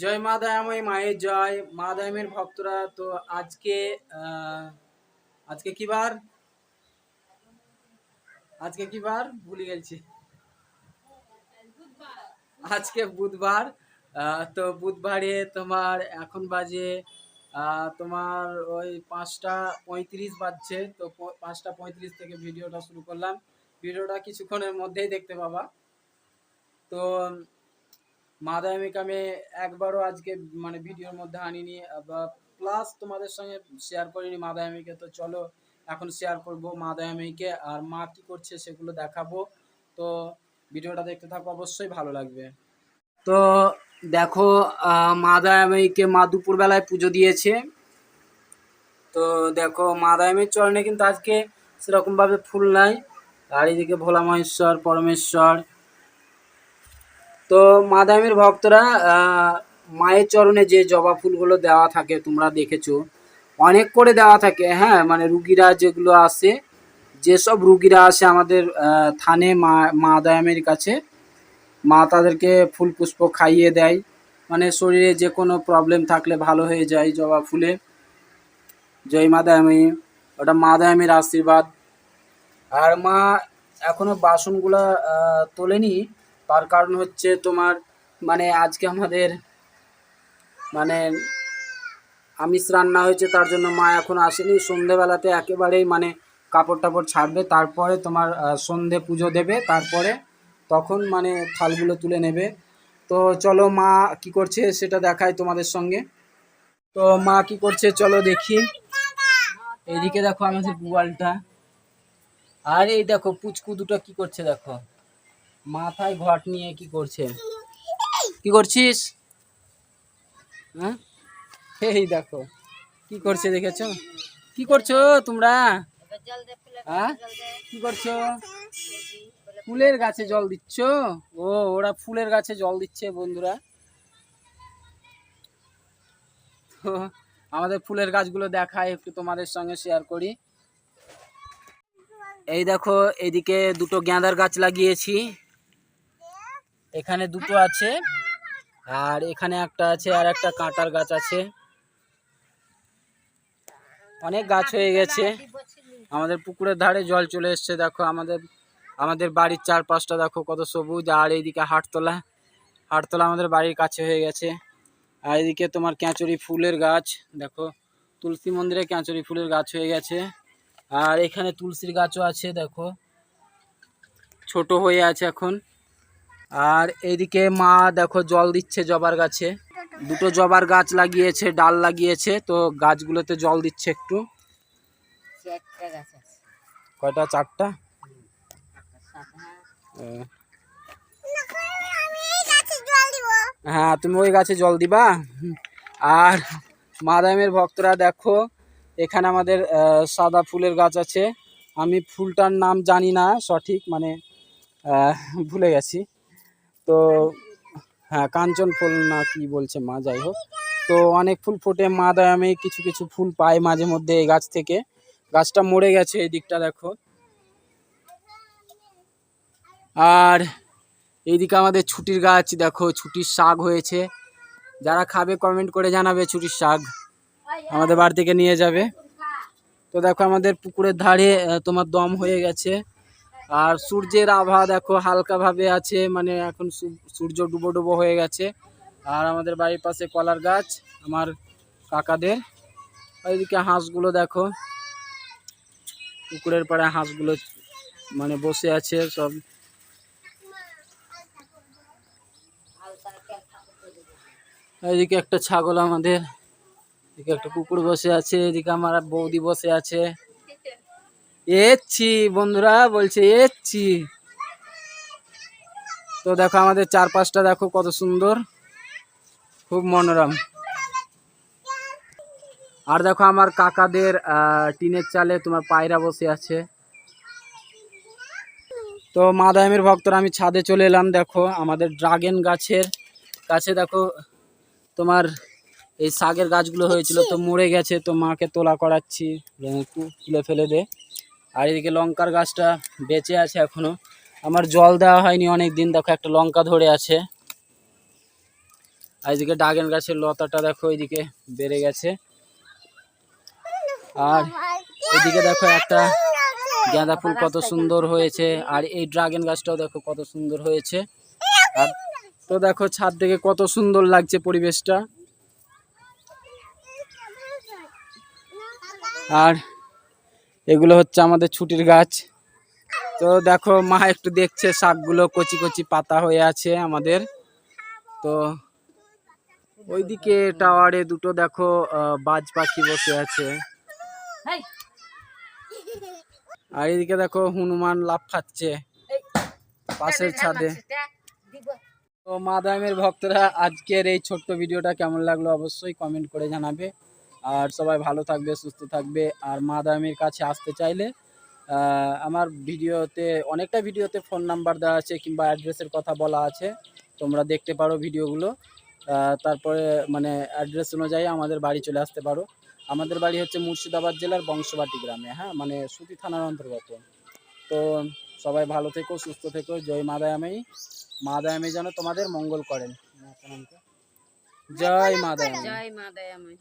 জয় মা দয়াময়, মায়ের জয়। মা দয়ামের ভক্তরা তো আজকে আজকে কি বার? আজকে কি বার? ভুলে গেছি। আজকে বুধবার। তো বুধবারে তোমার এখন বাজে তোমার ওই পাঁচটা পঁয়ত্রিশ বাজছে। তো পাঁচটা পঁয়ত্রিশ থেকে ভিডিওটা শুরু করলাম। ভিডিওটা কিছুক্ষণের মধ্যেই দেখতে পাবা। তো মাদায়ামিকে আমি একবারও আজকে মানে ভিডিওর মধ্যে আনিনি, বা প্লাস তোমাদের সঙ্গে শেয়ার করিনি মাদায়ামিকে তো চলো এখন শেয়ার করব মাদায়ামিকে আর মা কি করছে সেগুলো দেখাবো। তো ভিডিওটা দেখতে থাকো, অবশ্যই ভালো লাগবে। তো দেখো মাদায়ামিকে মা দুপুরবেলায় পুজো দিয়েছে। তো দেখো মাদায়ামের চরণে কিন্তু আজকে সেরকমভাবে ফুল নাই। আর এদিকে ভোলা মহেশ্বর, পরমেশ্বর তো মাদামের ভক্তরা মায়ের চরণে যে জবা ফুলগুলো দেওয়া থাকে তোমরা দেখেছ, অনেক করে দেওয়া থাকে হ্যাঁ মানে রুগীরা যেগুলো আসে, যেসব রুগীরা আসে আমাদের থানে মা মা দায়ামের কাছে, মা তাদেরকে ফুল পুষ্প খাইয়ে দেয় মানে শরীরে যে কোনো প্রবলেম থাকলে ভালো হয়ে যায় জবা ফুলে। জয় মা ওটা মা দায়ামের আশীর্বাদ। আর মা এখনও বাসনগুলা তোলেনি তার কারণ হচ্ছে তোমার মানে আজকে আমাদের মানে আমিষ রান্না হয়েছে, তার জন্য মা এখন আসেনি। সন্ধেবেলাতে একেবারেই মানে কাপড় টাপড় ছাড়বে, তারপরে তোমার সন্ধে পুজো দেবে, তারপরে তখন মানে থালগুলো তুলে নেবে। তো চলো মা কি করছে সেটা দেখায় তোমাদের সঙ্গে। তো মা কি করছে চলো দেখি। এইদিকে দেখো আমাদের বুয়ালটা। আর এই দেখো, পুচকু দুটো কি করছে দেখো। মাথায় ঘট নিয়ে কি করছে কি করছিস? হ্যাঁ? এই দেখো, কি করছে দেখেছ? কি করছ তোমরা? হ্যাঁ? কি করছ? ফুলের গাছে জল দিচ্ছ? ও, ওরা ফুলের গাছে জল দিচ্ছে বন্ধুরা। আমাদের ফুলের গাছগুলো দেখাই একটু তোমাদের সঙ্গে শেয়ার করি। এই দেখো এইদিকে দুটো গাঁদার গাছ লাগিয়েছি। এখানে দুটো আছে, আর এখানে একটা আছে, আর একটা কাঁটার গাছ আছে। অনেক গাছ হয়ে গেছে। আমাদের পুকুরের ধারে জল চলে এসছে, দেখো আমাদের আমাদের বাড়ির চারপাশটা দেখো কত সবুজ, আর এইদিকে হাটতলা হাটতলা আমাদের বাড়ির কাছে হয়ে গেছে। আর এদিকে তোমার ক্যাঁচুরি ফুলের গাছ, দেখো তুলসী মন্দিরে ক্যাঁচুরি ফুলের গাছ হয়ে গেছে। আর এখানে তুলসীর গাছও আছে, দেখো। ছোট হয়ে আছে এখন। আর এইদিকে মা দেখো জল দিচ্ছে জবার গাছে। দুটো জবার গাছ লাগিয়েছে, ডাল লাগিয়েছে, তো গাছগুলোতে জল দিচ্ছে একটু। কয়টা, চারটা? হ্যাঁ তুমি ওই গাছে জল দিবা। আর মাদামের ভক্তরা দেখো, এখানে আমাদের সাদা ফুলের গাছ আছে। আমি ফুলটার নাম জানি না সঠিক মানে ভুলে গেছি। তো হ্যাঁ কাঞ্চন ফুল না কি বলছে মা, যাই হোক। তো অনেক ফুল ফোটে, মা দেয় আমি কিছু কিছু ফুল পাই মাঝে মধ্যে এই গাছ থেকে। গাছটা মরে গেছে এই দিকটা দেখো। আর এইদিকে আমাদের ছুটির গাছ, দেখো, ছুটির শাক হয়েছে। যারা খাবে কমেন্ট করে জানাবে ছুটির শাক। আমাদের বাড়ি থেকে নিয়ে যাবে। তো দেখো আমাদের পুকুরের ধারে তোমার দম হয়ে গেছে। আর সূর্যের আভা দেখো হালকা ভাবে আছে মানে এখন সূর্য ডুবো ডুবো হয়ে গেছে। আর আমাদের বাড়ির পাশে কলার গাছ, আমার কাকাদের। ওইদিকে হাঁসগুলো দেখো, পুকুরের পাড়ে হাঁসগুলো মানে বসে আছে সব। এইদিকে একটা ছাগল আমাদের, এদিকে একটা কুকুর বসে আছে, এদিকে আমার বৌদি বসে আছে। এচ্ছি, বন্ধুরা, বলছে এচ্ছি। তো দেখো আমাদের চারপাশটা দেখো কত সুন্দর, খুব মনোরম। আর দেখো আমার কাকাদের টিনের চালে তোমার পায়রা বসে আছে। তো মাদায়ামের ভক্তরা, আমি ছাদে চলে এলাম, দেখো আমাদের ড্রাগন গাছের কাছে, দেখো তোমার এই শাকের গাছগুলো হয়েছিল, তো মরে গেছে, তো মাকে তোলা করাচ্ছি। তুলে ফেলে দে। আর এদিকে লঙ্কার গাছটা বেঁচে আছে এখনও। আমার জল দেওয়া হয়নি অনেক দিন দেখো, একটা লঙ্কা ধরে আছে। আর এদিকে ড্রাগন গাছের লতাটা দেখো এইদিকে বেড়ে গেছে। আর এদিকে দেখো, একটা গাঁদা ফুল কত সুন্দর হয়েছে। আর এই ড্রাগন গাছটাও দেখো, কত সুন্দর হয়েছে। আর তো দেখো, ছাদ থেকে কত সুন্দর লাগছে পরিবেশটা। আর এগুলো হচ্ছে আমাদের ছুটির গাছ তো দেখো মা একটু দেখছে শাকগুলো কচি কচি পাতা হয়ে আছে আমাদের তো ওইদিকে টাওয়ারে দুটো দেখো বাজ পাখি বসে আছে আর এদিকে দেখো হনুমান লাফ খাচ্ছে পাশের ছাদে তো মাদামের ভক্তরা আজকের এই ছোট্ট ভিডিওটা কেমন লাগল অবশ্যই কমেন্ট করে জানাবে আর সবাই ভালো থাকবে সুস্থ থাকবে। আর মাদামের কাছে আসতে চাইলে আহ, আমার ভিডিওতে অনেকটা ভিডিওতে ফোন নাম্বার দেওয়া আছে কিংবা অ্যাড্রেসের কথা বলা আছে। তোমরা দেখতে পারো ভিডিওগুলো। আহ, তারপরে মানে অ্যাড্রেস অনুযায়ী আমাদের বাড়ি চলে আসতে পারো। আমাদের বাড়ি হচ্ছে মুর্শিদাবাদ জেলার বংশবাটি গ্রামে হ্যাঁ? মানে সুতি থানার অন্তর্গত। তো সবাই ভালো থেকো সুস্থ থেকো। জয় মাদায়ামেই মাদায়ামে যেন তোমাদের মঙ্গল করেন। জয় জয় মা দয়াময়।